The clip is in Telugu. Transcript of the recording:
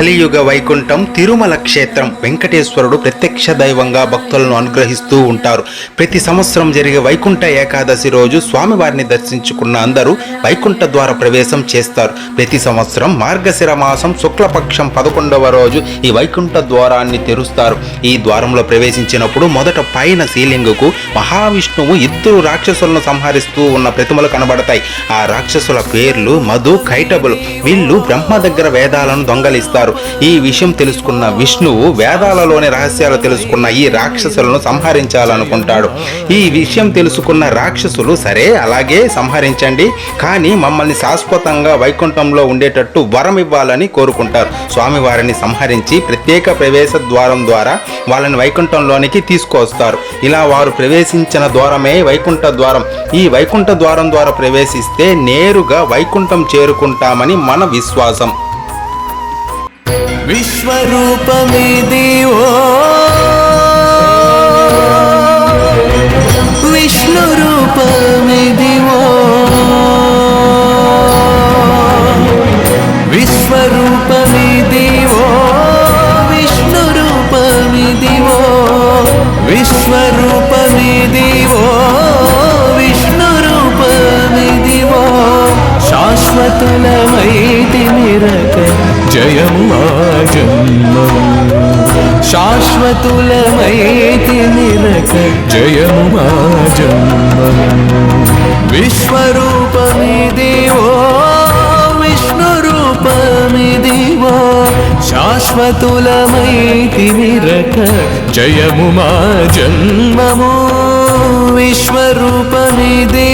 కలియుగ వైకుంఠం తిరుమల క్షేత్రం వెంకటేశ్వరుడు ప్రత్యక్ష దైవంగా భక్తులను అనుగ్రహిస్తూ ఉంటారు. ప్రతి సంవత్సరం జరిగే వైకుంఠ ఏకాదశి రోజు స్వామివారిని దర్శించుకున్న అందరూ వైకుంఠ ద్వార ప్రవేశం చేస్తారు. ప్రతి సంవత్సరం మార్గశిర మాసం శుక్లపక్షం పదకొండవ రోజు ఈ వైకుంఠ ద్వారాన్ని తెరుస్తారు. ఈ ద్వారంలో ప్రవేశించినప్పుడు మొదట పైన సీలింగుకు మహావిష్ణువు ఇద్దరు రాక్షసులను సంహరిస్తూ ఉన్న ప్రతిమలు కనబడతాయి. ఆ రాక్షసుల పేర్లు మధు కైటబులు. వీళ్ళు బ్రహ్మ దగ్గర వేదాలను దొంగలిస్తారు. ఈ విషయం తెలుసుకున్న విష్ణువు వేదాలలోని రహస్యాలు తెలుసుకున్న ఈ రాక్షసులను సంహరించాలనుకుంటాడు. ఈ విషయం తెలుసుకున్న రాక్షసులు సరే అలాగే సంహరించండి. కానీ మమ్మల్ని శాశ్వతంగా వైకుంఠంలో ఉండేటట్టు వరం ఇవ్వాలని కోరుకుంటారు. స్వామివారిని సంహరించి ప్రత్యేక ప్రవేశ ద్వారం ద్వారా వాళ్ళని వైకుంఠంలోనికి తీసుకొస్తారు ఇలా వారు ప్రవేశించిన ద్వారమే వైకుంఠ ద్వారం. ఈ వైకుంఠ ద్వారం ద్వారా ప్రవేశిస్తే నేరుగా వైకుంఠం చేరుకుంటామని మన విశ్వాసం. విశ్వరూపమిది ఓ విష్ణు రూపమిది ఓ విశ్వరూపమిది ఓ విష్ణు రూపమిది ఓ విశ్వరూపమిది ఓ విష్ణు రూపమిది ఓ శాశ్వతులమైతి నిరక జయము మా శాశ్వతులమైతి నిరక జయము మా జన్మము. విశ్వరూపమిది ఓ శాశ్వతులమైతి నిరక జయము మా జన్మము విశ్వరూపమిది